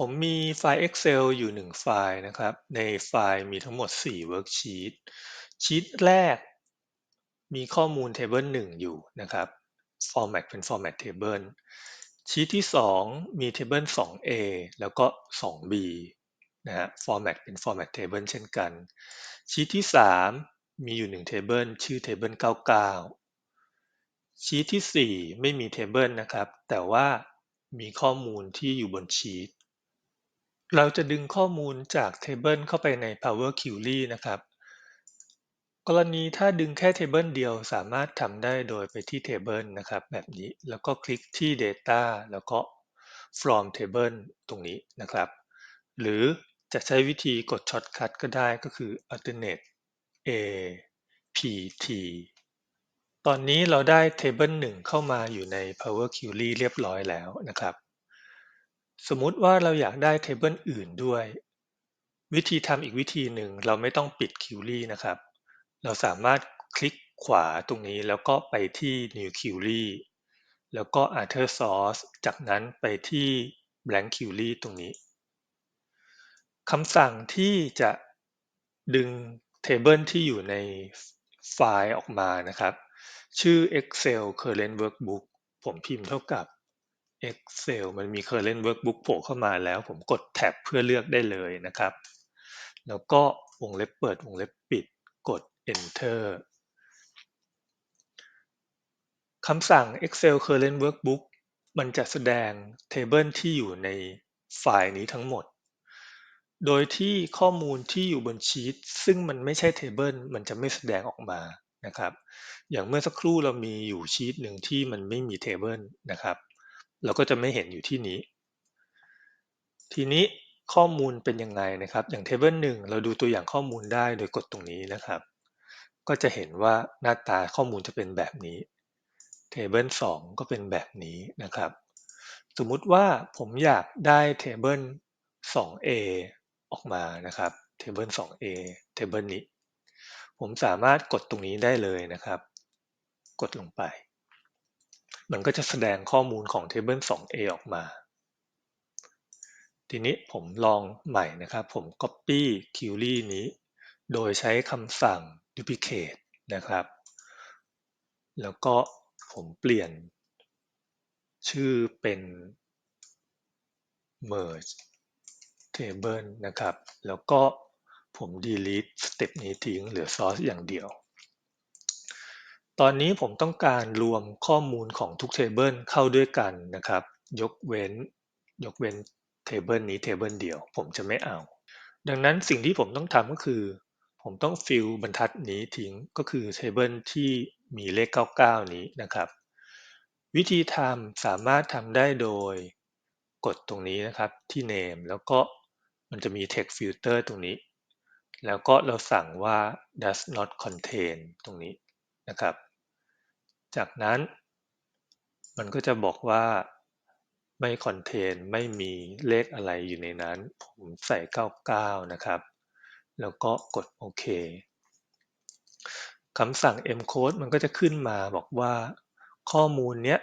ผมมีไฟล์ Excel อยู่หนึ่งไฟล์นะครับ ในไฟล์มีทั้งหมด 4 Worksheet ชีตแรกมีข้อมูล Table 1 อยู่นะครับ Format เป็น Format Table ชีตที่ 2 มี Table 2A แล้วก็ 2B นะฮะ Format เป็น Format Table เช่นกัน ชีตที่ 3 มีอยู่ 1 Table ชื่อ Table 99 ชีตที่ 4 ไม่มี Table นะครับ แต่ว่ามีข้อมูลที่อยู่บนชีต เราจะดึงข้อมูลจาก Table เข้าไปใน Power Query นะครับ กรณีถ้าดึงแค่ Table เดียวสามารถทำได้โดยไปที่ Table นะครับ แบบนี้แล้วก็คลิกที่ Data แล้วก็ From Table ตรงนี้นะครับ หรือจะใช้วิธีกด Shortcut ก็ได้ก็คือ Alternate A P T ตอนนี้เราได้ Table 1 เข้ามาอยู่ใน Power Query เรียบร้อยแล้วนะครับ สมมติว่าเราอยากได้ Table อื่นด้วย วิธีทำอีกวิธีหนึ่งเราไม่ต้องปิด Query นะครับ เราสามารถคลิกขวาตรงนี้แล้วก็ไปที่ New Query แล้วก็ Other Source จากนั้นไปที่ Blank Query ตรงนี้คำสั่งที่จะดึง Table ที่อยู่ในไฟล์ออกมานะครับ ชื่อ Excel Current Workbook ผมพิมพ์เท่ากับ Excel มันมี Current Workbook โผล่เข้ามาแล้ว ผมกดแท็บเพื่อเลือกได้เลยนะครับ แล้วก็วงเล็บเปิดวงเล็บปิด กด Enter คำสั่ง Excel Current Workbook มันจะแสดง Table ที่อยู่ในไฟล์นี้ทั้งหมด โดยที่ข้อมูลที่อยู่บนชีตซึ่งมันไม่ใช่ Table มันจะไม่แสดงออกมานะครับ อย่างเมื่อสักครู่เรามีอยู่ชีตหนึ่งที่มันไม่มี Table นะครับ เราก็จะไม่เห็นอยู่ที่นี้ ทีนี้ข้อมูลเป็นยังไงนะครับ อย่าง Table 1เราดูตัวอย่างข้อมูลได้โดยกดตรงนี้นะครับ ก็จะเห็นว่าหน้าตาข้อมูลจะเป็นแบบนี้ Table 2ก็เป็นแบบนี้นะครับ สมมุติว่าผมอยากได้ Table 2A ออกมานะครับ Table 2A Table นี้ ผมสามารถกดตรงนี้ได้เลยนะครับ กดลงไป มันก็จะแสดงข้อมูลของ Table 2A ออกมา ทีนี้ผมลองใหม่นะครับ ผม Copy Query นี้ โดยใช้คำสั่ง Duplicate นะครับ แล้วก็ผมเปลี่ยน ชื่อเป็น Merge Table นะครับ แล้วก็ผม delete สเต็ปนี้ทิ้งเหลือ source อย่างเดียว ตอนนี้ผมต้องการรวมข้อมูลของทุก Table เข้าด้วยกันนะครับ ยกเว้น ยกเว้น Table นี้ Table เดียว ผมจะไม่เอา ดังนั้นสิ่งที่ผมต้องทำก็คือ ผมต้อง fill บรรทัดนี้ทิ้งก็คือ Table ที่มีเลข 99 นี้นะครับ วิธีทำสามารถทำได้โดยกดตรงนี้นะครับที่ name แล้วก็มันจะมี text filter ตรงนี้ แล้วก็เราสั่งว่า does not contain ตรงนี้นะครับ จากนั้นมันก็จะบอกว่าไม่ contain ไม่มีเลขอะไรอยู่ในนั้น ผมใส่ 99 นะครับ แล้วก็กดโอเคคำสั่ง mcode มันก็จะขึ้นมาบอกว่าข้อมูลเนี้ย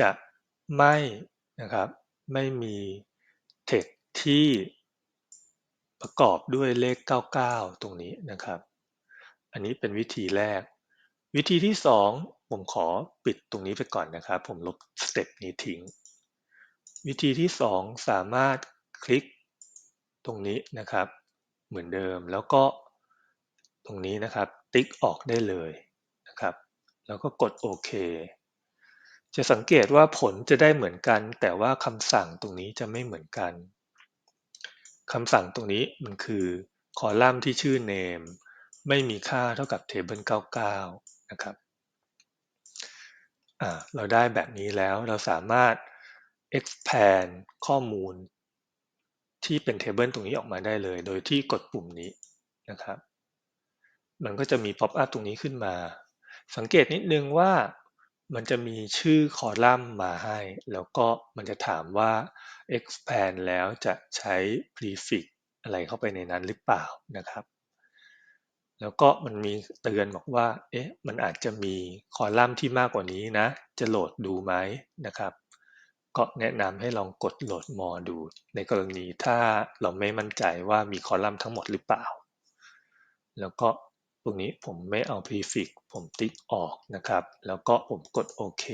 จะไม่นะครับไม่มี text ที่ประกอบด้วยเลข 99 ตรงนี้นะครับ อันนี้เป็นวิธีแรก วิธีที่ 2 ผมขอปิดตรงนี้ไปก่อนนะครับ ผมลบสเต็ปนี้ทิ้ง วิธีที่ 2 สามารถคลิกตรงนี้นะครับ เหมือนเดิมแล้วก็ตรงนี้นะครับ ติ๊กออกได้เลยนะครับ แล้วก็กดโอเคจะสังเกตว่าผลจะได้เหมือนกัน แต่ว่าคำสั่งตรงนี้จะไม่เหมือนกันคำสั่งตรงนี้มันคือคอลัมน์ที่ชื่อ name ไม่มีค่าเท่ากับ table 99 นะครับเราได้แบบนี้แล้วเราสามารถ expand ข้อมูลที่เป็น table ตรงนี้ออกมาได้เลย โดยที่กดปุ่มนี้นะครับ มันก็จะมี pop up ตรงนี้ขึ้นมา สังเกตนิดนึงว่ามันจะมีชื่อคอลัมน์มาให้ แล้วก็มันจะถามว่า expand แล้วจะใช้ prefix อะไรเข้าไปในนั้นหรือเปล่านะครับ แล้วก็มันมีเตือนบอกว่า เอ๊ะ มันอาจจะมีคอลัมน์ที่มากกว่านี้นะ จะโหลดดูไหมนะครับ ก็แนะนำให้ลองกดโหลด more ดู ในกรณีถ้าเราไม่มั่นใจว่ามีคอลัมน์ทั้งหมดหรือเปล่า แล้วก็ตรงนี้ผมไม่เอา prefix ผมติ๊กออกนะครับ แล้วก็ผมกดโอเค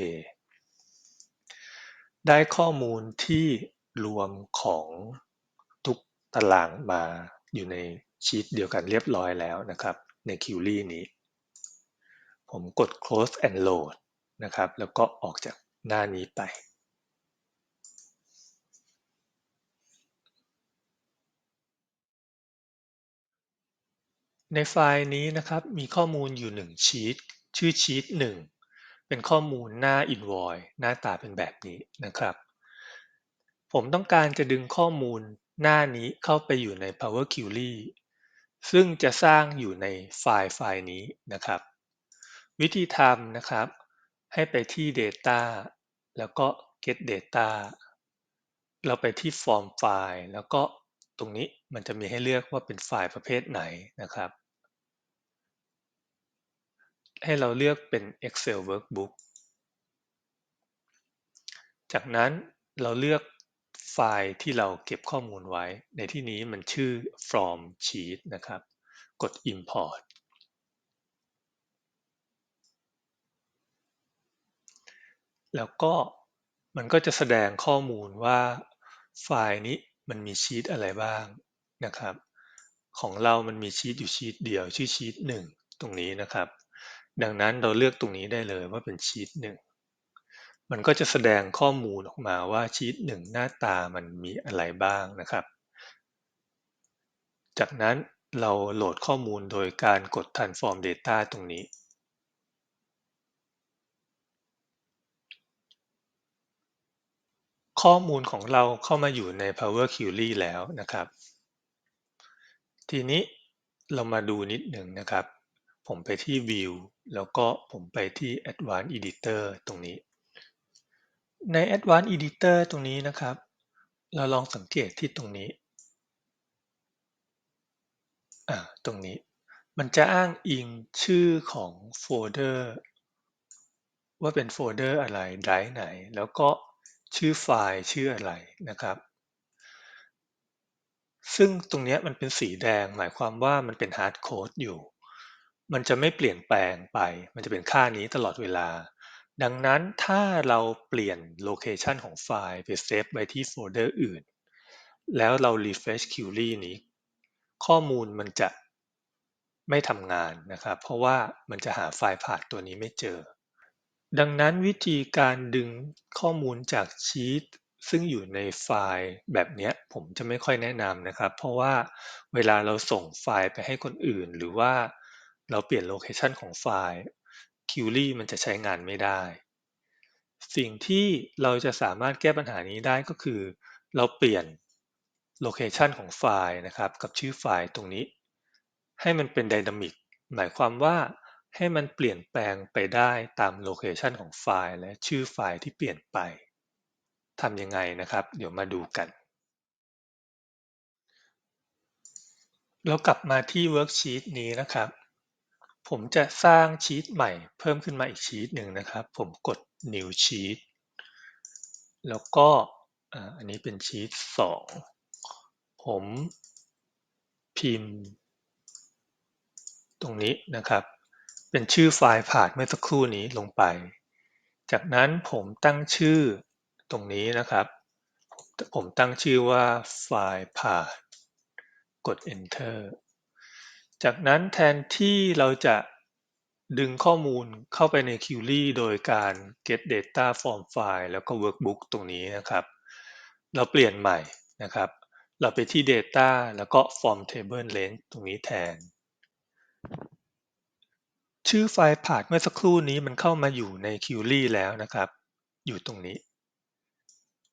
ได้ข้อมูลที่รวมของทุกตารางมาอยู่ใน ชีตเดียวกันเรียบร้อยแล้วนะครับใน Query นี้ ผมกด close and load นะครับ แล้วก็ออกจากหน้านี้ไป ในไฟล์นี้นะครับมีข้อมูลอยู่ 1 ชีตชื่อชีต1 เป็นข้อมูลหน้า invoice หน้าตาเป็นแบบนี้นะครับ ผมต้องการจะดึงข้อมูลหน้านี้เข้าไปอยู่ใน Power Query ซึ่งจะสร้างอยู่ในไฟล์ไฟล์นี้นะครับ วิธีทำนะครับ ให้ไปที่ Data แล้วก็ Get Data เราไปที่ Form File แล้วก็ตรงนี้มันจะมีให้เลือกว่าเป็นไฟล์ประเภทไหนนะครับ ให้เราเลือกเป็น Excel Workbook จากนั้นเราเลือก ไฟล์ที่เราเก็บข้อมูลไว้ ในที่นี้มันชื่อ from sheet นะครับ กด import แล้วก็มันก็จะแสดงข้อมูลว่าไฟล์นี้มันมีชีตอะไรบ้างนะครับ ของเรามันมีชีตอยู่ชีตเดียวชื่อชีตหนึ่งตรงนี้นะครับ ดังนั้นเราเลือกตรงนี้ได้เลยว่าเป็นชีตหนึ่ง มันก็จะแสดงข้อมูลออกมาว่าชีตหนึ่งหน้าตามันมีอะไรบ้างนะครับ จากนั้นเราโหลดข้อมูลโดยการกด transform data ตรงนี้ ข้อมูลของเราเข้ามาอยู่ใน Power Query แล้วนะครับ ทีนี้เรามาดูนิดหนึ่งนะครับ ผมไปที่ View แล้วก็ผมไปที่ Advanced Editor ตรงนี้ ใน Advanced Editor ตรงนี้นะครับ เราลองสังเกตที่ตรงนี้อ่าตรงนี้ มันจะอ้างอิงชื่อของโฟลเดอร์ ว่าเป็นโฟลเดอร์อะไรไดรฟ์ไหน แล้วก็ชื่อไฟล์ชื่ออะไรนะครับ ซึ่งตรงนี้มันเป็นสีแดง หมายความว่ามันเป็นฮาร์ดโค้ดอยู่ มันจะไม่เปลี่ยนแปลงไป มันจะเป็นค่านี้ตลอดเวลา ดังนั้นถ้าเราเปลี่ยนโลเคชันของไฟล์ไปเซฟไว้ที่โฟลเดอร์อื่น แล้วเรา refresh query นี้ ข้อมูลมันจะไม่ทำงานนะครับ เพราะว่ามันจะหาไฟล์ผ่านตัวนี้ไม่เจอ ดังนั้นวิธีการดึงข้อมูลจากชีตซึ่งอยู่ในไฟล์แบบนี้ผมจะไม่ค่อยแนะนำนะครับ เพราะว่าเวลาเราส่งไฟล์ไปให้คนอื่น หรือว่าเราเปลี่ยนโลเคชันของไฟล์ Query มันจะใช้งานไม่ได้ สิ่งที่เราจะสามารถแก้ปัญหานี้ได้ก็คือ เราเปลี่ยนโลเคชันของไฟล์นะครับกับชื่อไฟล์ตรงนี้ ให้มันเป็นไดนามิกหมายความว่าให้มันเปลี่ยนแปลงไปได้ตามโลเคชันของไฟล์และชื่อไฟล์ที่เปลี่ยนไปทำยังไงนะครับ เดี๋ยวมาดูกัน เรากลับมาที่เวิร์กชีตนี้นะครับ ผมจะสร้างชีตใหม่เพิ่มขึ้นมาอีกชีตหนึ่งนะครับ ผมกด new sheet แล้วก็อันนี้เป็นชีตสองผมพิมพ์ ตรงนี้นะครับ เป็นชื่อไฟล์ผ่านเมื่อสักครู่นี้ลงไป จากนั้นผมตั้งชื่อตรงนี้นะครับ ผมตั้งชื่อว่าไฟล์ผ่านกด enter จากนั้นแทนที่เราจะดึงข้อมูลเข้าไปใน Query โดยการ get data from file แล้วก็ workbook ตรงนี้นะครับ เราเปลี่ยนใหม่นะครับ เราไปที่ data แล้วก็ from table length ตรงนี้แทน ชื่อไฟล์ผ่านเมื่อสักครู่นี้มันเข้ามาอยู่ใน Query แล้วนะครับ อยู่ตรงนี้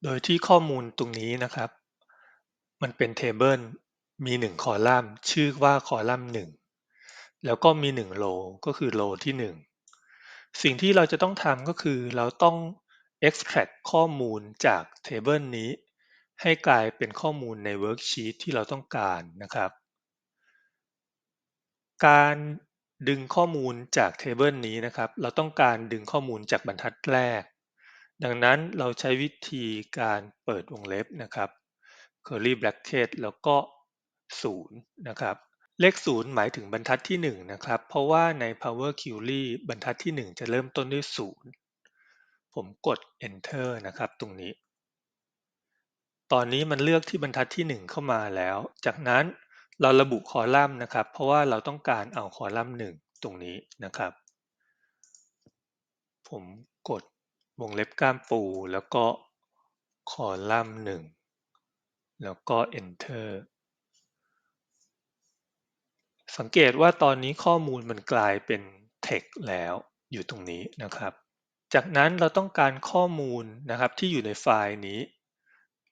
โดยที่ข้อมูลตรงนี้นะครับ มันเป็น table มีหนึ่งคอลัมน์ ชื่อว่าคอลัมน์หนึ่งแล้วก็มีหนึ่งโลก็คือโลที่หนึ่งสิ่งที่เราจะต้องทำก็คือเราต้อง extract ข้อมูลจาก table นี้ ให้กลายเป็นข้อมูลใน worksheet ที่เราต้องการนะครับ การดึงข้อมูลจาก table นี้นะครับ เราต้องการดึงข้อมูลจากบรรทัดแรก ดังนั้นเราใช้วิธีการเปิดวงเล็บนะครับ curly bracket แล้วก็ 0นะครับเลข 0 หมายถึงบรรทัดที่ 1 นะครับ เพราะว่าใน Power Query บรรทัดที่ 1 จะเริ่มต้นด้วย 0 ผมกด enter นะครับตรงนี้ ตอนนี้มันเลือกที่บรรทัดที่ 1 เข้ามาแล้ว จากนั้นเราระบุคอลัมน์นะครับ เพราะว่าเราต้องการเอาคอลัมน์ 1 ตรงนี้นะครับ ผมกดวงเล็บก้ามปูแล้วก็คอลัมน์ 1 แล้วก็ enter สังเกตว่าตอนนี้ข้อมูลมันกลายเป็น text แล้วอยู่ตรงนี้นะครับ จากนั้นเราต้องการข้อมูลนะครับที่อยู่ในไฟล์นี้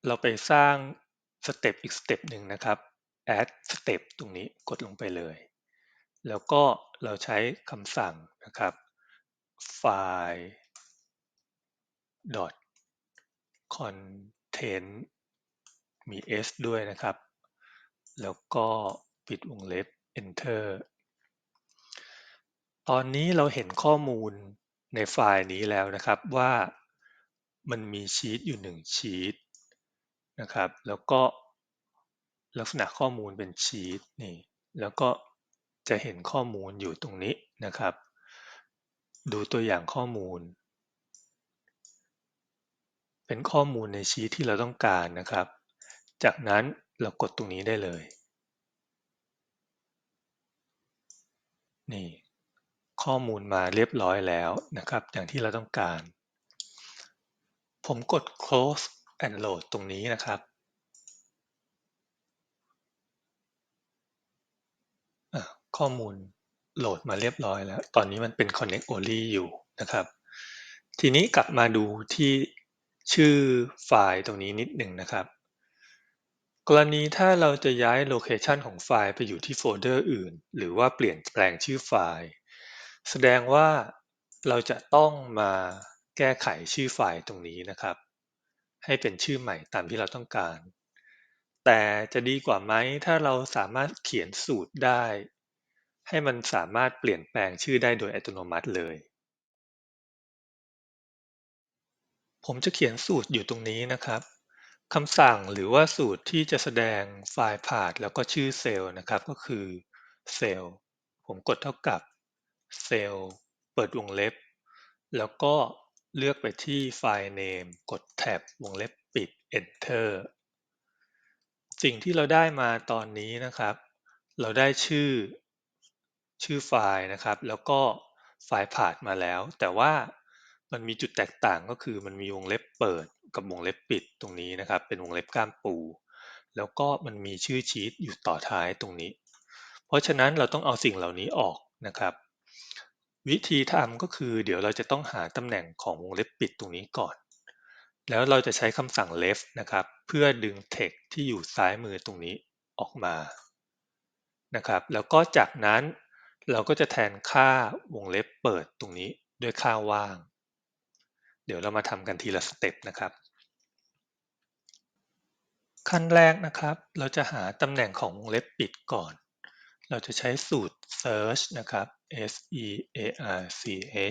เราไปสร้างสเต็ปอีกสเต็ปหนึ่งนะครับ add step ตรงนี้กดลงไปเลย แล้วก็เราใช้คำสั่งนะครับ file dot content มี s ด้วยนะครับ แล้วก็ปิดวงเล็บ enter ตอนนี้เราเห็นข้อมูลในไฟล์นี้แล้วนะครับว่ามันมีชีตอยู่หนึ่งชีตนะครับ แล้วก็ลักษณะข้อมูลเป็นชีตนี่ แล้วก็จะเห็นข้อมูลอยู่ตรงนี้นะครับ ดูตัวอย่างข้อมูล เป็นข้อมูลในชีตที่เราต้องการนะครับ จากนั้นเรากดตรงนี้ได้เลย นี่ข้อมูลมาเรียบร้อยแล้วนะครับ อย่างที่เราต้องการ ผมกด close and load ตรงนี้นะครับข้อมูลโหลดมาเรียบร้อยแล้ว ตอนนี้มันเป็น connect only อยู่นะครับ ทีนี้กลับมาดูที่ชื่อไฟล์ตรงนี้นิดหนึ่งนะครับ กรณีถ้าเราจะย้ายโลเคชันของไฟล์ไปอยู่ที่โฟลเดอร์อื่น หรือว่าเปลี่ยนแปลงชื่อไฟล์ แสดงว่าเราจะต้องมาแก้ไขชื่อไฟล์ตรงนี้นะครับ ให้เป็นชื่อใหม่ตามที่เราต้องการ แต่จะดีกว่าไหมถ้าเราสามารถเขียนสูตรได้ ให้มันสามารถเปลี่ยนแปลงชื่อได้โดยอัตโนมัติเลย ผมจะเขียนสูตรอยู่ตรงนี้นะครับ คำสั่งหรือว่าสูตรที่จะแสดงไฟล์พาธแล้วก็ชื่อเซลล์นะครับ ก็คือเซลล์ผมกดเท่ากับเซลล์เปิดวงเล็บ แล้วก็เลือกไปที่ไฟล์ name กดแท็บวงเล็บปิด enter สิ่งที่เราได้มาตอนนี้นะครับ เราได้ชื่อชื่อไฟล์นะครับ แล้วก็ไฟล์พาธมาแล้ว แต่ว่า มันมีจุดแตกต่างก็คือมันมีวงเล็บเปิดกับวงเล็บปิดตรงนี้นะครับ เป็นวงเล็บก้ามปู แล้วก็มันมีชื่อชีตอยู่ต่อท้ายตรงนี้ เพราะฉะนั้นเราต้องเอาสิ่งเหล่านี้ออกนะครับ วิธีทำก็คือเดี๋ยวเราจะต้องหาตำแหน่งของวงเล็บปิดตรงนี้ก่อน แล้วเราจะใช้คำสั่ง left นะครับ เพื่อดึง text ที่อยู่ซ้ายมือตรงนี้ออกมานะครับ แล้วก็จากนั้นเราก็จะแทนค่าวงเล็บเปิดตรงนี้ด้วยค่าว่าง เดี๋ยวเรามาทำกันทีละสเต็ปนะครับ ขั้นแรกนะครับ เราจะหาตำแหน่งของวงเล็บปิดก่อน เราจะใช้สูตร search นะครับ s e a r c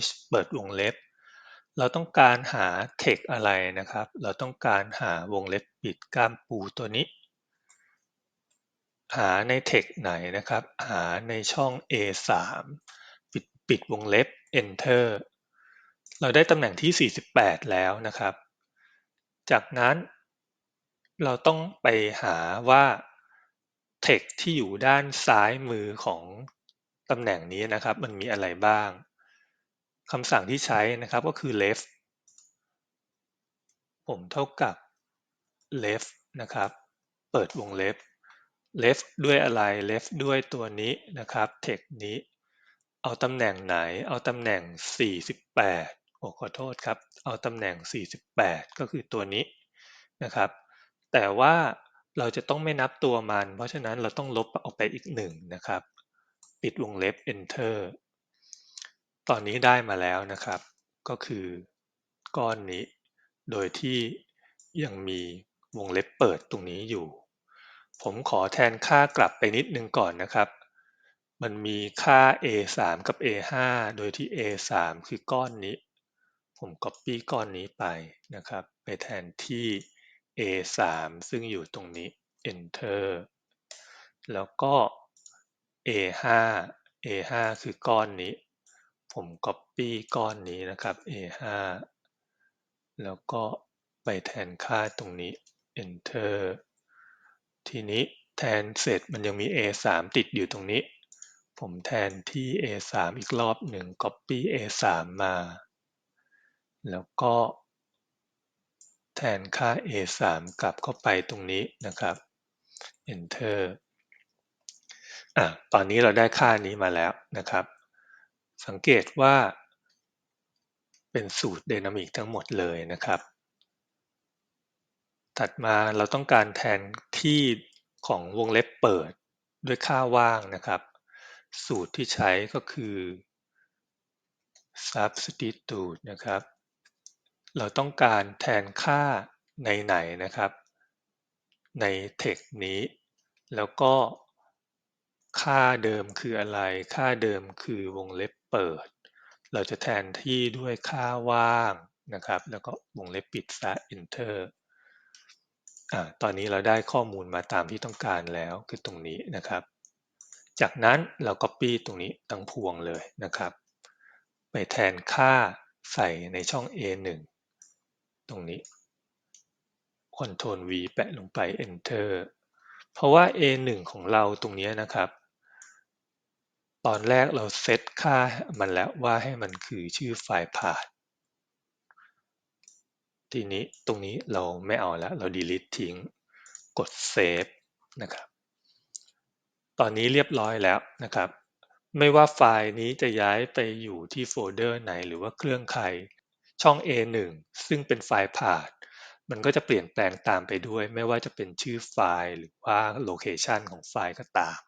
h เปิดวงเล็บ เราต้องการหา text อะไรนะครับ เราต้องการหาวงเล็บปิดก้ามปูตัวนี้ หาใน text ไหนนะครับ หาในช่อง A3 ปิดปิดวงเล็บ enter เราได้ตำแหน่งที่ 48 แล้วนะครับ จากนั้นเราต้องไปหาว่า text ที่อยู่ด้านซ้ายมือของตำแหน่งนี้นะครับ มันมีอะไรบ้างคำสั่งที่ใช้นะครับก็คือ left ผมเท่ากับ left นะครับ เปิดวงเล็บ left ด้วยอะไร left ด้วยตัวนี้นะครับ text นี้ เอาตำแหน่งไหน เอาตำแหน่ง 48 ขอโทษครับ เอาตำแหน่ง 48 ก็คือตัวนี้นะครับ แต่ว่าเราจะต้องไม่นับตัวมัน เพราะฉะนั้นเราต้องลบออกไปอีกหนึ่งนะครับ ปิดวงเล็บ enter ตอนนี้ได้มาแล้วนะครับ ก็คือก้อนนี้ โดยที่ยังมีวงเล็บเปิดตรงนี้อยู่ ผมขอแทนค่ากลับไปนิดนึงก่อนนะครับ มันมีค่า a3 กับ a5 โดยที่ a3 คือก้อนนี้ ผม Copy ก้อนนี้ไปนะครับ ไปแทนที่ A3 ซึ่งอยู่ตรงนี้ Enter แล้วก็ A5 A5 คือก้อนนี้ ผม Copy ก้อนนี้นะครับ A5 แล้วก็ไปแทนค่าตรงนี้ Enter ทีนี้แทนเสร็จมันยังมี A3 ติดอยู่ตรงนี้ ผมแทนที่ A3 อีกรอบหนึ่ง Copy A3 มา แล้วก็แทนค่า A3 กลับเข้าไปตรงนี้นะครับ Enter อะตอนนี้เราได้ค่านี้มาแล้วนะครับ สังเกตว่า เป็นสูตร Dynamic ทั้งหมดเลยนะครับ ถัดมาเราต้องการแทนที่ของวงเล็บเปิดด้วยค่าว่างนะครับ สูตรที่ใช้ก็คือ substitute นะครับ เราต้องการแทนค่าในไหนนะครับ ใน text นี้ แล้วก็ค่าเดิมคืออะไร ค่าเดิมคือวงเล็บเปิด เราจะแทนที่ด้วยค่าว่างนะครับ แล้วก็วงเล็บปิดซะ enter อ่าตอนนี้เราได้ข้อมูลมาตามที่ต้องการแล้วคือตรงนี้นะครับ จากนั้นเรา copy ตรงนี้ทั้งพวงเลยนะครับ ไปแทนค่าใส่ในช่อง A1 ตรงนี้ Ctrl V แปะลงไป Enter เพราะว่า A1 ของเราตรงนี้นะครับ ตอนแรกเราเซตค่ามันแล้วว่าให้มันคือชื่อไฟล์ path ทีนี้ตรงนี้เราไม่เอาแล้ว เรา delete ทิ้ง กด save นะครับ ตอนนี้เรียบร้อยแล้วนะครับ ไม่ว่าไฟล์นี้จะย้ายไปอยู่ที่โฟลเดอร์ไหนหรือว่าเครื่องใคร ช่อง A1 ซึ่งเป็นไฟล์ path มันก็จะเปลี่ยนแปลงตามไปด้วย ไม่ว่าจะเป็นชื่อไฟล์ หรือว่าโลเคชันของไฟล์ก็ตาม